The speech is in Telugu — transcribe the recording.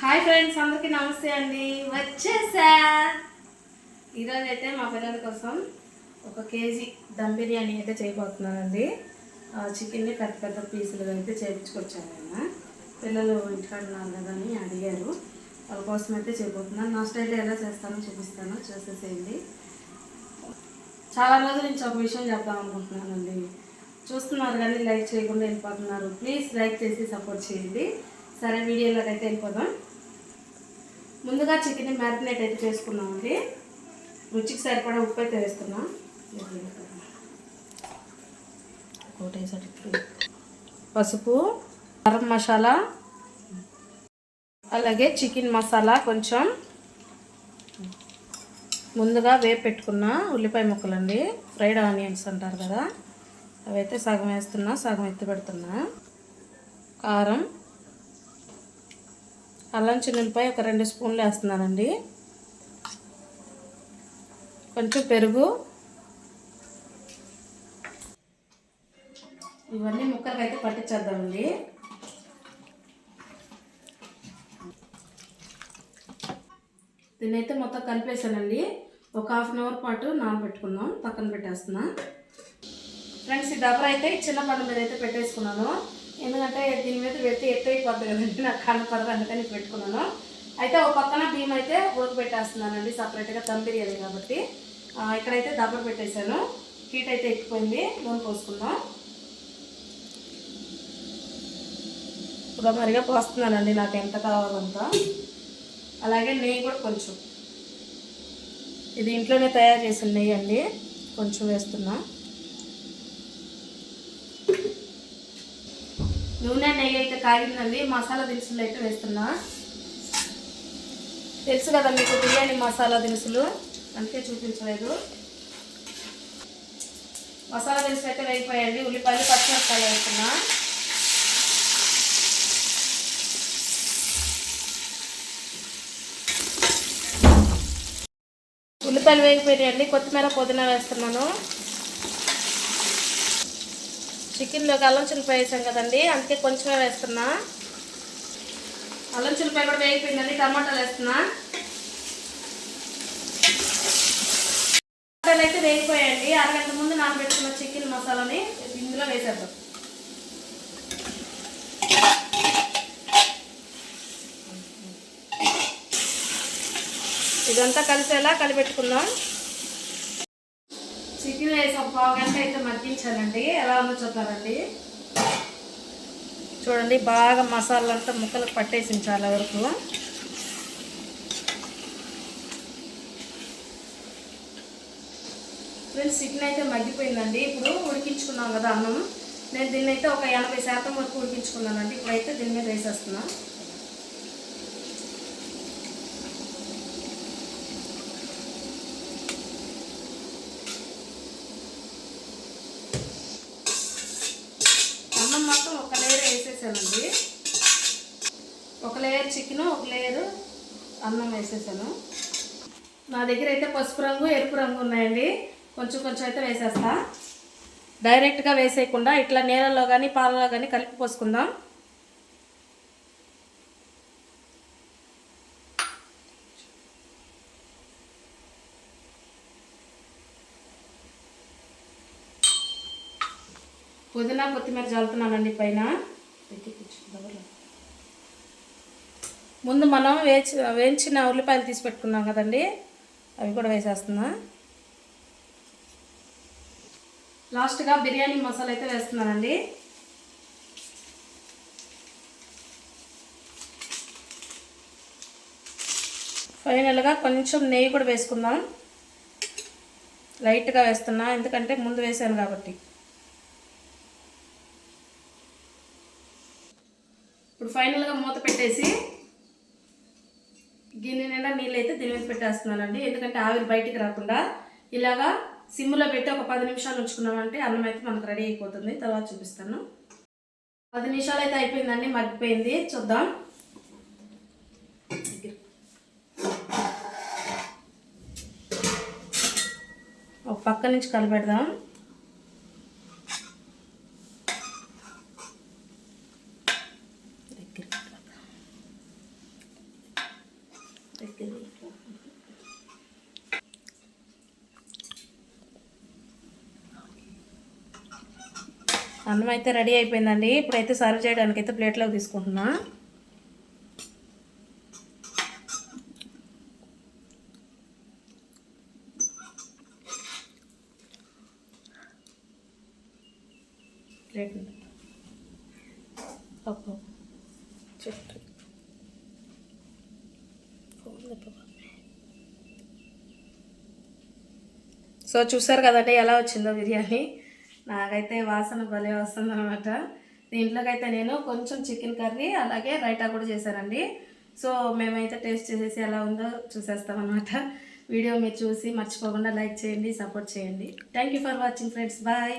హాయ్ ఫ్రెండ్స్ అందరికీ నమస్తే అండి. వచ్చేసా? ఈరోజు అయితే మా పిల్లల కోసం ఒక కేజీ దమ్ బిర్యానీ అయితే చేయబోతున్నానండి. చికెన్ని పెద్ద పెద్ద పీసులుగా అయితే చేయించుకొచ్చాను నేను పిల్లలు ఇంటికాడ ఉన్నారు కదా అని అడిగారు. వాళ్ళ కోసం అయితే చేయబోతున్నాను. నా స్టైల్ ఎలా చేస్తానో చూపిస్తాను. చూసేసేయండి. చాలా రోజుల నుంచి ఒక విషయం చెప్దాం అనుకుంటున్నానండి. చూస్తున్నారు కానీ లైక్ చేయకుండా వెళ్ళిపోతున్నారు. ప్లీజ్ లైక్ చేసి సపోర్ట్ చేయండి. సరే వీడియోలోకి అయితే వెళ్ళిపోదాం. ముందుగా చికెన్ మ్యారినేట్ అయితే చేసుకున్నామండి రుచికి సరిపడా ఉప్పు అయితే వేస్తున్నాం. పసుపు గరం మసాలా అలాగే చికెన్ మసాలా కొంచెం ముందుగా వేపు పెట్టుకున్న ఉల్లిపాయ ముక్కలండి. ఫ్రైడ్ ఆనియన్స్ అంటారు కదా అవైతే సగం వేస్తున్నా సగం ఎత్తి పెడుతున్నా. కారం అల్లం చిన్నులపై ఒక రెండు స్పూన్లు వేస్తున్నానండి. కొంచెం పెరుగు. ఇవన్నీ ముక్కలకి అయితే పట్టించేద్దామండి. దీన్నైతే మొత్తం కలిపేసానండి ఒక హాఫ్ అన్ అవర్ పాటు నానబెట్టుకుందాం. పక్కన పెట్టేస్తున్నా. ఫ్రెండ్స్ ఈ డబ్బర్ అయితే చిన్న పండు మీద అయితే పెట్టేసుకున్నాను. ఎందుకంటే దీని మీద పెడితే ఎత్తు అయిపోద్ది కదండి నాకు కనపడదు అందుకని పెట్టుకున్నాను. అయితే ఒక పక్కన బియ్యం అయితే ఉడకబెట్టేస్తున్నానండి సపరేట్గా దమ్ బిర్యానీ కాబట్టి. ఇక్కడైతే దబ్బర పెట్టేశాను. హీట్ అయితే ఎక్కిపోయింది నూనె పోసుకుందాం. ఇప్పుడు మరిగా పోస్తున్నానండి నాకు ఎంత కావాలంత. అలాగే నెయ్యి కూడా కొంచెం. ఇది ఇంట్లోనే తయారు చేసిన నెయ్యి అండి కొంచెం వేస్తున్నా. నూనె నెయ్యి అయితే కాగిందండి. మసాలా దినుసులు అయితే వేస్తున్నా. తెలుసు కదా మీకు బిర్యానీ మసాలా దినుసులు? అందుకే చూపించలేదు. మసాలా దినుసులు అయితే వేగిపోయాయండి. ఉల్లిపాయలు పచ్చిమిరపకాయలు వేస్తున్నా. ఉల్లిపాయలు వేగిపోయాయండి కొత్తిమీర పుదీనా వేస్తున్నాను. చికెన్లోకి అల్లం చిల్లిపాయ వేసాం కదండి అందుకే కొంచెమే వేస్తున్నా. అల్లం చిల్లిపాయ కూడా వేగిపోయిందండి టమాటాలు వేస్తున్నా. టమాటాలు అయితే వేగిపోయాయండి అరగంట ముందు నానబెట్టుకున్న చికెన్ మసాలాని ఇందులో వేసేద్దాం. ఇదంతా కలిసేలా కలిపెట్టుకుందాం. చికెన్ వేసి ఒక పావు గంట అయితే మగ్గించానండి. ఎలా ఉందో చూద్దామండి. చూడండి బాగా మసాలా అంతా ముక్కలకు పట్టేసింది చాలా వరకు. ఫ్రెండ్స్ చికెన్ అయితే మగ్గిపోయిందండి. ఇప్పుడు ఉడికించుకున్నాం కదా అన్నం. నేను దీన్ని అయితే ఒక ఎనభై శాతం వరకు ఉడికించుకున్నానండి. ఇప్పుడైతే దీని మీద వేసేస్తున్నాను అన్నం మొత్తం ఒక లేయర్ వేసేసానండి ఒక లేయర్ చికెన్ ఒక లేయర్ అన్నం వేసేసాను. నా దగ్గర అయితే పసుపు రంగు ఎరుపు రంగు ఉన్నాయండి. కొంచెం కొంచెం అయితే వేసేస్తా. డైరెక్ట్గా వేసేయకుండా ఇట్లా నీళ్ళలో కానీ పాలలో కానీ కలిపి పోసుకుందాం. పుదీనా కొత్తిమీర చల్లుతున్నానండి పైన. ముందు మనం వేచి వేయించిన ఉల్లిపాయలు తీసి పెట్టుకున్నాం కదండి. అవి కూడా వేసేస్తున్నా. లాస్ట్గా బిర్యానీ మసాలా అయితే వేస్తున్నానండి. ఫైనల్గా కొంచెం నెయ్యి కూడా వేసుకుందాం. లైట్గా వేస్తున్నా ఎందుకంటే ముందు వేసాను కాబట్టి. ఇప్పుడు ఫైనల్గా మూత పెట్టేసి గిన్నె నిండా నీళ్ళు అయితే దీని మీద పెట్టేస్తున్నానండి. ఎందుకంటే ఆవిరి బయటికి రాకుండా ఇలాగా సిమ్లో పెట్టి ఒక పది నిమిషాలు ఉంచుకున్నామంటే అన్నం అయితే మనకు రెడీ అయిపోతుంది. తర్వాత చూపిస్తాను. పది నిమిషాలు అయితే అయిపోయిందండి మగ్గిపోయింది. చూద్దాం. ఒక పక్క నుంచి కలిపెడదాం. అన్నం అయితే రెడీ అయిపోయిందండి. ఇప్పుడైతే సర్వ్ చేయడానికి అయితే ప్లేట్లోకి తీసుకుంటున్నా. ప్లేట్ పప్పు. చెట్టు. సో చూసారు కదండి ఎలా వచ్చిందో బిర్యానీ. నాకైతే వాసన భలే వస్తుంది అనమాట దీంట్లోకి అయితే నేను కొంచెం చికెన్ కర్రీ అలాగే రైటా కూడా చేశానండి సో మేమైతే టేస్ట్ చేసేసి ఎలా ఉందో చూసేస్తామన్నమాట. వీడియో మీరు చూసి మర్చిపోకుండా లైక్ చేయండి సపోర్ట్ చేయండి. Thank you for watching friends bye